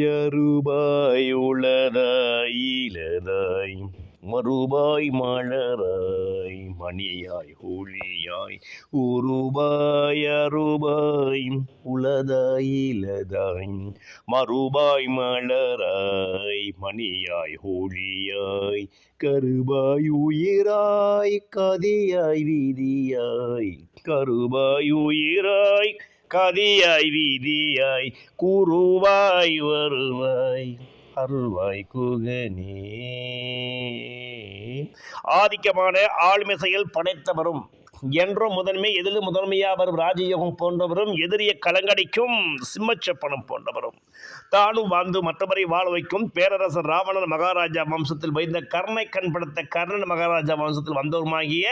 ரூபாய் உளதாய் இலதாய் மறுபாய் மலராய் மணியாய் ஒளியாய் உருபாய் அருபாய் உளதாய் இலதாய் மறுபாய் மலராய் மணியாய் ஒளியாய் கருபாய் உயிராய் கதியாய் வீதியாய் கருபாய் உயிராய் கதியாய் வீதியாய் கூறுவாய் வருவாய் அருள்வாய் குகனே. ஆதிக்கமான ஆளுமை செயல் படைத்தவரும் என்றும் முதன்மை எதிலும் முதன்மையாக வரும் ராஜயோகம் போன்றவரும் எதிரிய கலங்கடிக்கும் சிம்மச்சப்பனம் போன்றவரும். தானும் வாழ்ந்து மற்றவரை வாழ வைக்கும் பேரரசர் ராவணன் மகாராஜா வம்சத்தில் வைத்த கர்ணை கண்படுத்த கர்ணன் மகாராஜா வம்சத்தில் வந்தவருமாகிய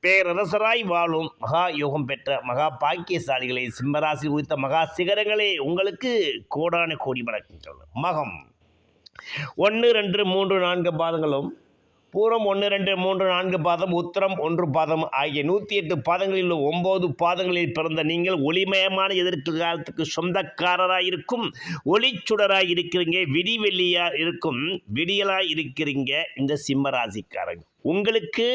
பேரரசராய் வாழும் மகா யோகம் பெற்ற மகா பாக்கியசாலிகளை சிம்மராசி உரித்த மகா சிகரங்களே உங்களுக்கு கோடான கோடி வணக்கங்கள் மகம். ஒன்று ரெண்டு மூன்று நான்கு பாதங்களும் பூரம் ஒன்று ரெண்டு மூன்று நான்கு பாதம் உத்தரம் ஒன்று பாதம் ஆகிய நூற்றி எட்டு பாதங்களில் உள்ள ஒம்பது பாதங்களில் பிறந்த நீங்கள் ஒளிமயமான எதிர்காலத்துக்கு சொந்தக்காரராக இருக்கும் ஒளிச்சுடராக இருக்கிறீங்க விடிவெள்ளியாக இருக்கும் விடியலாக இருக்கிறீங்க இந்த சிம்மராசிக்காரங்க உங்களுக்கு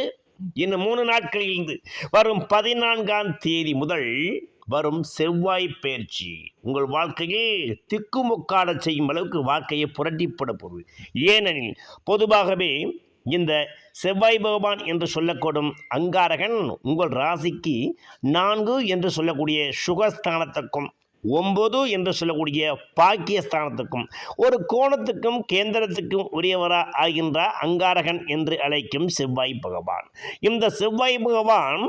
இன்னும் மூணு நாட்களிலிருந்து வரும் பதினான்காம் தேதி முதல் வரும் செவ்வாய் பயிற்சி. உங்கள் வாழ்க்கையை திக்குமுக்காட செய்யும் அளவுக்கு வாழ்க்கையை புரட்டிப்பட போகுது. ஏனெனில் பொதுவாகவே இந்த செவ்வாய் பகவான் என்று சொல்லக்கூடும் அங்காரகன் உங்கள் ராசிக்கு நான்கு என்று சொல்லக்கூடிய சுகஸ்தானத்துக்கும் ஒம்பது என்று சொல்லக்கூடிய பாக்கியஸ்தானத்துக்கும் ஒரு கோணத்துக்கும் கேந்திரத்துக்கும் உரியவரா ஆகின்ற அங்காரகன் என்று அழைக்கும் செவ்வாய் பகவான். இந்த செவ்வாய் பகவான்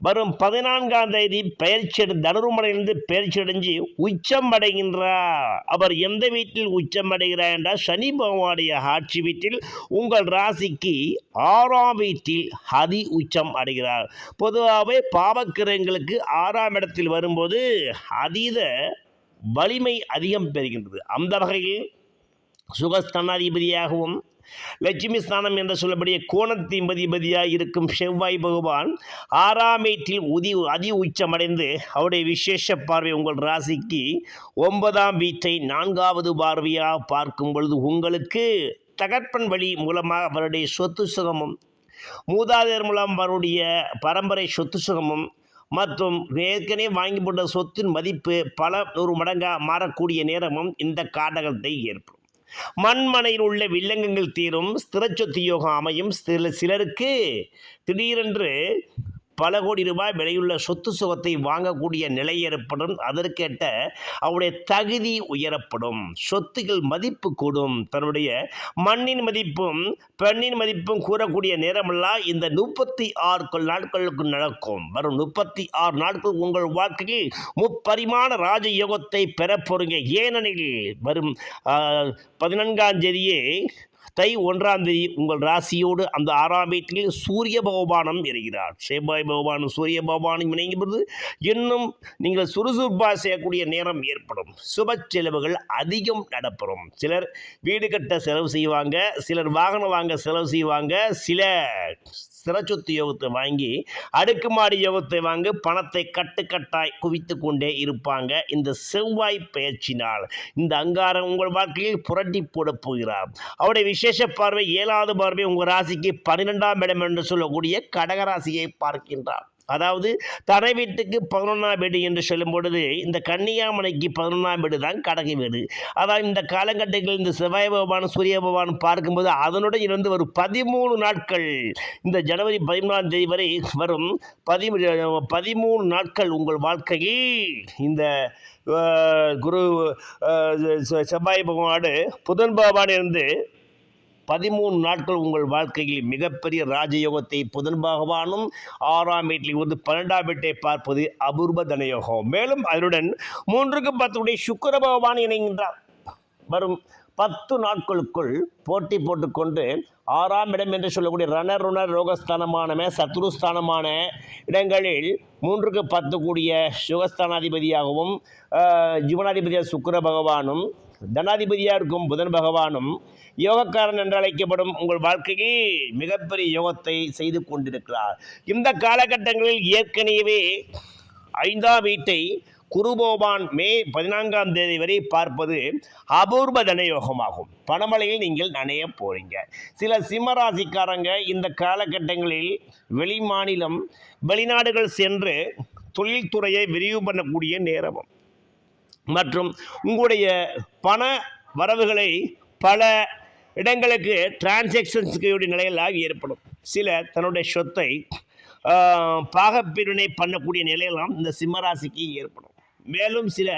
வரும் பதினான்காம் தேதி பயிற்சி தனுருமடைந்து பயிற்சி அடைஞ்சு உச்சம் அடைகின்றார் அவர் எந்த வீட்டில் உச்சம் அடைகிறார் என்றால் சனி பகவானுடைய ஆட்சி வீட்டில் உங்கள் ராசிக்கு ஆறாம் வீட்டில் ஹதி உச்சம் அடைகிறார். பொதுவாகவே பாவக்கிரகங்களுக்கு ஆறாம் இடத்தில் வரும்போது அதீத வலிமை அதிகம் பெறுகின்றது. அந்த வகையில் சுகஸ்தனாதிபதியாகவும் லட்சுமி ஸ்தானம் என்று சொல்லக்கூடிய கோணத்தின் பதிபதியாக இருக்கும் செவ்வாய் பகவான் ஆறாம் வீட்டில் உதி அதி உச்சமடைந்து அவருடைய விசேஷ பார்வை உங்கள் ராசிக்கு ஒன்பதாம் வீட்டை நான்காவது பார்வையாக பார்க்கும் பொழுது உங்களுக்கு தகப்பன் வழி மூலமாக அவருடைய சொத்து சுகமும் மூதாதையர் மூலம் அவருடைய பரம்பரை சொத்து சுகமும் மற்றும் ஏற்கனவே வாங்கி போட்ட சொத்தின் மதிப்பு பல நூறு மடங்காக மாறக்கூடிய நேரமும் இந்த காடகத்தை ஏற்படும். மண்மனையில் உள்ள வில்லங்கங்கள் தீரும் ஸ்திரச்சொத்து யோகம் அமையும் சில சிலருக்கு திடீரென்று பல கோடி ரூபாய் விலையுள்ள சொத்து சுகத்தை வாங்கக்கூடிய நிலை ஏற்படும். அதற்கேட்ட அவருடைய தகுதி உயரப்படும். சொத்துகள் மதிப்பு கூடும். தன்னுடைய மண்ணின் மதிப்பும் பெண்ணின் மதிப்பும் கூறக்கூடிய நேரமெல்லாம் இந்த முப்பத்தி ஆறு நாட்களுக்கு நடக்கும். வரும் முப்பத்தி ஆறு நாட்கள் உங்கள் வாழ்க்கையில் முப்பரிமாண ராஜயோகத்தை யோகத்தை போறீங்க. ஏனெனில் வரும் பதினான்காம் தேதியே தை ஒன்றாம் தேதி உங்கள் ராசியோடு அந்த ஆறாம் வீட்டில் சூரிய பகவானம் இருக்கிறார். செவ்வாய் பகவானும் சூரிய பகவானும் இணையும் பொழுது இன்னும் நீங்கள் சுறுசுறுப்பாக செய்யக்கூடிய நேரம் ஏற்படும். சுப செலவுகள் அதிகம் நடப்பெறும் சிலர் வீடு கட்ட செலவு செய்வாங்க சிலர் வாகனம் வாங்க செலவு செய்வாங்க சில சிறச்சொத்து யோகத்தை வாங்கி அடுக்குமாடி யோகத்தை வாங்கி பணத்தை கட்டுக்கட்டாய் குவித்து கொண்டே இருப்பாங்க. இந்த செவ்வாய் பயிற்சினால் இந்த அங்காரம் உங்கள் வாழ்க்கையில் புரட்டி போடப் போகிறார். அவருடைய விசேஷ பார்வை ஏழாவது பார்வை உங்கள் ராசிக்கு பன்னிரெண்டாம் இடம் என்று சொல்லக்கூடிய கடகராசியை பார்க்கின்றார். அதாவது தரை வீட்டுக்கு பதினொன்றாம் வீடு என்று சொல்லும் பொழுது இந்த கன்னியாமலைக்கு பதினொன்றாம் வீடு தான் கடக வீடு. அதாவது இந்த காலகட்டத்தில் இந்த செவ்வாய் பகவான் சூரிய பகவான் பார்க்கும்போது அதனுடன் இருந்து ஒரு பதிமூணு நாட்கள். இந்த ஜனவரி பதிமூணாம் தேதி வரை வரும் பதிமூ பதிமூணு நாட்கள் உங்கள் வாழ்க்கையில். இந்த குரு செவ்வாய் பகவானோடு புதன் பகவான் இருந்து பதிமூணு நாட்கள் உங்கள் வாழ்க்கையில் மிகப்பெரிய ராஜயோகத்தை புதன் பகவானும் ஆறாம் வீட்டில் வந்து பன்னெண்டாம் வீட்டை பார்ப்பது அபூர்வ தனயோகம். மேலும் அதனுடன் மூன்றுக்கு பத்துடைய சுக்கர பகவான் இணைகின்றார். வரும் பத்து நாட்களுக்குள் போட்டி போட்டுக்கொண்டு ஆறாம் இடம் என்று சொல்லக்கூடிய ரணர் ருணர் ரோகஸ்தானமான சத்ருஸ்தானமான இடங்களில் மூன்றுக்கு பத்து கூடிய சுகஸ்தானாதிபதியாகவும் ஜீவனாதிபதியாக சுக்கர பகவானும் தனாதிபதியாக இருக்கும் புதன் பகவானும் யோகக்காரன் என்று அழைக்கப்படும் உங்கள் வாழ்க்கையே மிகப்பெரிய யோகத்தை செய்து கொண்டிருக்கிறார். இந்த காலகட்டங்களில் ஏற்கனவே ஐந்தாம் வீட்டை குருபோபான் மே பதினான்காம் தேதி வரை பார்ப்பது அபூர்வ தனயோகமாகும். பணமழையில் நீங்கள் நனைய போறீங்க. சில சிம்மராசிக்காரங்க இந்த காலகட்டங்களில் வெளி மாநிலம் வெளிநாடுகள் சென்று தொழில்துறையை விரிவு பண்ணக்கூடிய நேரமும் மற்றும் உங்களுடைய பண வரவுகளை பல இடங்களுக்கு டிரான்சாக்ஷன்ஸுக்கு நிலையில் ஆகி ஏற்படும். சில தன்னுடைய சொத்தை பாகப்பிரிவினை பண்ணக்கூடிய நிலையெல்லாம் இந்த சிம்மராசிக்கு ஏற்படும். மேலும் சில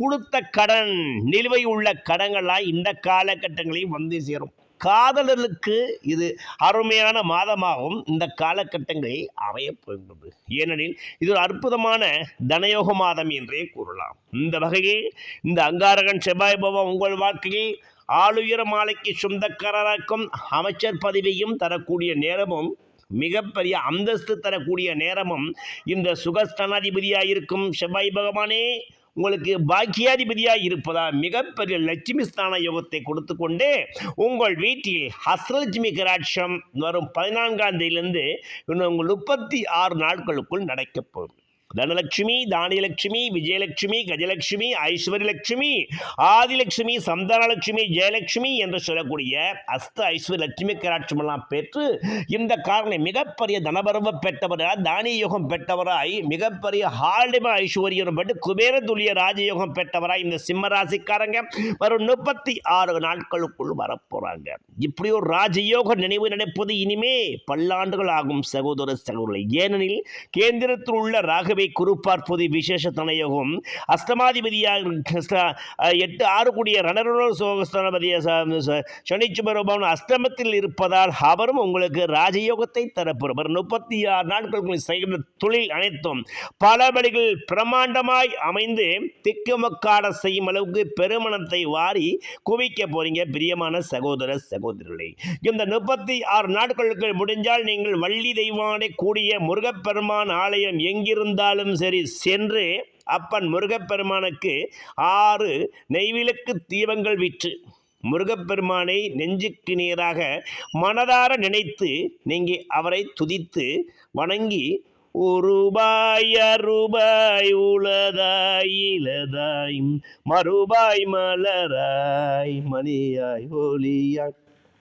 கொடுத்த கடன் நிலுவை உள்ள கடங்களாக இந்த காலகட்டங்களையும் வந்து சேரும். காதலர்களுக்கு இது அருமையான மாதமாகவும் இந்த காலகட்டங்களில் அமையப் போகின்றது ஏனெனில் இது ஒரு அற்புதமான தனயோக மாதம் என்றே கூறலாம். இந்த வகையில் இந்த அங்காரகன் செவ்வாய் பவம் உங்கள் வாழ்க்கையில் ஆளுயர மாலைக்கு சொந்தக்காரராக்கும் அமைச்சர் பதவியும் தரக்கூடிய நேரமும் மிகப்பெரிய அந்தஸ்து தரக்கூடிய நேரமும் இந்த சுகஸ்தானாதிபதியாக இருக்கும் செவ்வாய் பகவானே உங்களுக்கு பாக்கியாதிபதியாக இருப்பதால் மிகப்பெரிய லட்சுமி ஸ்தான யோகத்தை கொடுத்து கொண்டு உங்கள் வீட்டில் ஹஸ்ரலட்சுமி கராட்சம் வரும் பதினான்காம் தேதியிலிருந்து இன்னும் உங்கள் முப்பத்தி ஆறு நாட்களுக்குள் நடக்கப்போகுது தனலட்சுமி தானியலட்சுமி விஜயலட்சுமி கஜலட்சுமி ஐஸ்வர்யலட்சுமி ஆதிலட்சுமி சந்தானலட்சுமி ஜெயலட்சுமி என்று சொல்லக்கூடிய அஸ்த ஐஸ்வர்ய லட்சுமி கராட்சமெல்லாம் பெற்று இந்த காரணை மிகப்பெரிய தனபரவ பெற்றவராய் தானிய யோகம் பெற்றவராய் மிகப்பெரிய ஹாலிம ஐஸ்வர்யம் பெற்று குபேர துல்லிய ராஜயோகம் பெற்றவராய் இந்த சிம்மராசிக்காரங்க வரும் முப்பத்தி ஆறு நாட்களுக்குள் வரப்போறாங்க. இப்படி ஒரு ராஜயோக நினைவு நினைப்பது இனிமே பல்லாண்டுகள் ஆகும் சகோதர சகோதரர் ஏனெனில் கேந்திரத்தில் உள்ள ராகவே குரு பார்ப்பது விசேஷ தனயோகம். அஷ்டமாதிபதியாக எட்டு ஆறு கூடிய ரணரோட சோகஸ்தானபதிய சனிச்சுமரபவன் அஷ்டமத்தில் இருப்பதால் அவரும் உங்களுக்கு ராஜயோகத்தை தரப்பெறுவர் முப்பத்தி ஆறு நாட்களுக்கு செய்கிற தொழில் அனைத்தும் பல வழிகள் பிரமாண்டமாய் அமைந்து திக்குமக்காட செய்யும் அளவுக்கு பெருமணத்தை வாரி குவிக்க போறீங்க பிரியமான சகோதர சகோதரிகளே. இந்த முப்பத்தி ஆறு நாட்களுக்கு முடிஞ்சால் நீங்கள் வள்ளி தெய்வானை கூடிய முருகப்பெருமான் ஆலயம் எங்கிருந்தால் இருந்தாலும் சரி சென்று அப்பன் முருகப்பெருமானுக்கு ஆறு நெய்விளக்கு தீபங்கள் விற்று முருகப்பெருமானை நெஞ்சுக்கு நேராக மனதார நினைத்து நீங்கள் அவரை துதித்து வணங்கி உருபாய் அருபாய் உளதாய் இளதாய் மறுபாய் மலராய் மணியாய் ஒளியாய்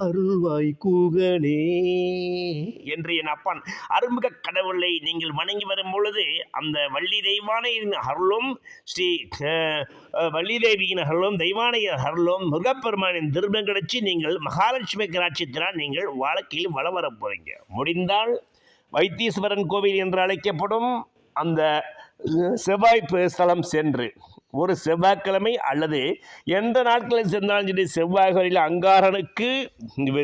அருள்வாய் கூகனே. என்று என் அப்பன் அருள்மிக கடவுளை நீங்கள் வணங்கி வரும் பொழுது அந்த வள்ளி தெய்வானையின் அருளும் ஸ்ரீ வள்ளி தேவியின் அருளும் தெய்வானையின் அருளும் முருகப்பெருமானின் திருமணம் கிடைச்சி நீங்கள் மகாலட்சுமி கராட்சியத்தினால் நீங்கள் வாழ்க்கையில் வளம் வர போறீங்க. முடிந்தால் வைத்தீஸ்வரன் கோவில் என்று அழைக்கப்படும் அந்த செவ்வாய்ப்பு செவ்வாய் ஸ்தலம் சென்று ஒரு செவ்வாய்க்கிழமை அல்லது எந்த நாட்களில் சென்றாலும் சரி செவ்வாய்களில் அங்காரனுக்கு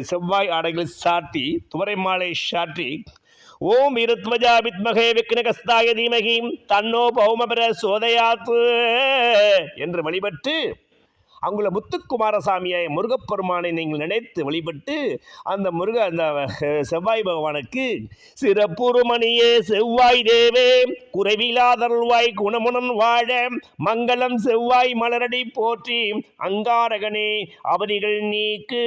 செவ்வாய் ஆடைகளை சாட்டி துவரை மாலை சாட்டி ஓம் இருத்வஜா வித்மகே விக்னகஸ்தாய தீமகி தன்னோ பௌமபர சோதையாத்து என்று வழிபட்டு அங்குள்ள முத்துக்குமாரசாமியை முருகப்பெருமானை நீங்கள் நினைத்து வழிபட்டு அந்த முருக அந்த செவ்வாய் பகவானுக்கு சிறப்புருமணியே செவ்வாய் தேவே குறைவிலாதருள்வாய் குணமுடன் வாழ மங்களம் செவ்வாய் மலரடி போற்றி அங்காரகனே அவதிகள் நீக்கு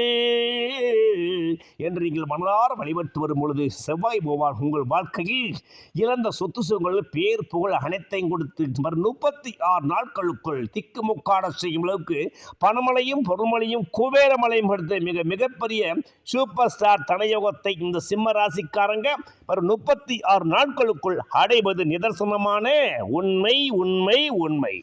என்று நீங்கள் மனதார வழிபட்டு வரும் பொழுது செவ்வாய் பகவான் உங்கள் வாழ்க்கையில் இழந்த சொத்து சுகங்கள் பேர் புகழ் அனைத்தையும் கொடுத்து வரும் முப்பத்தி ஆறு நாட்களுக்குள் திக்குமுக்காட செய்யும் அளவுக்கு பனமலையும் பொறுமலையும் குவேரமலையும் எடுத்து மிக மிகப்பெரிய சூப்பர் ஸ்டார் தனயோகத்தை இந்த சிம்ம ராசிக்காரங்க ஒரு முப்பத்தி ஆறு நாட்களுக்குள் அடைவது நிதர்சனமான உண்மை உண்மை உண்மை.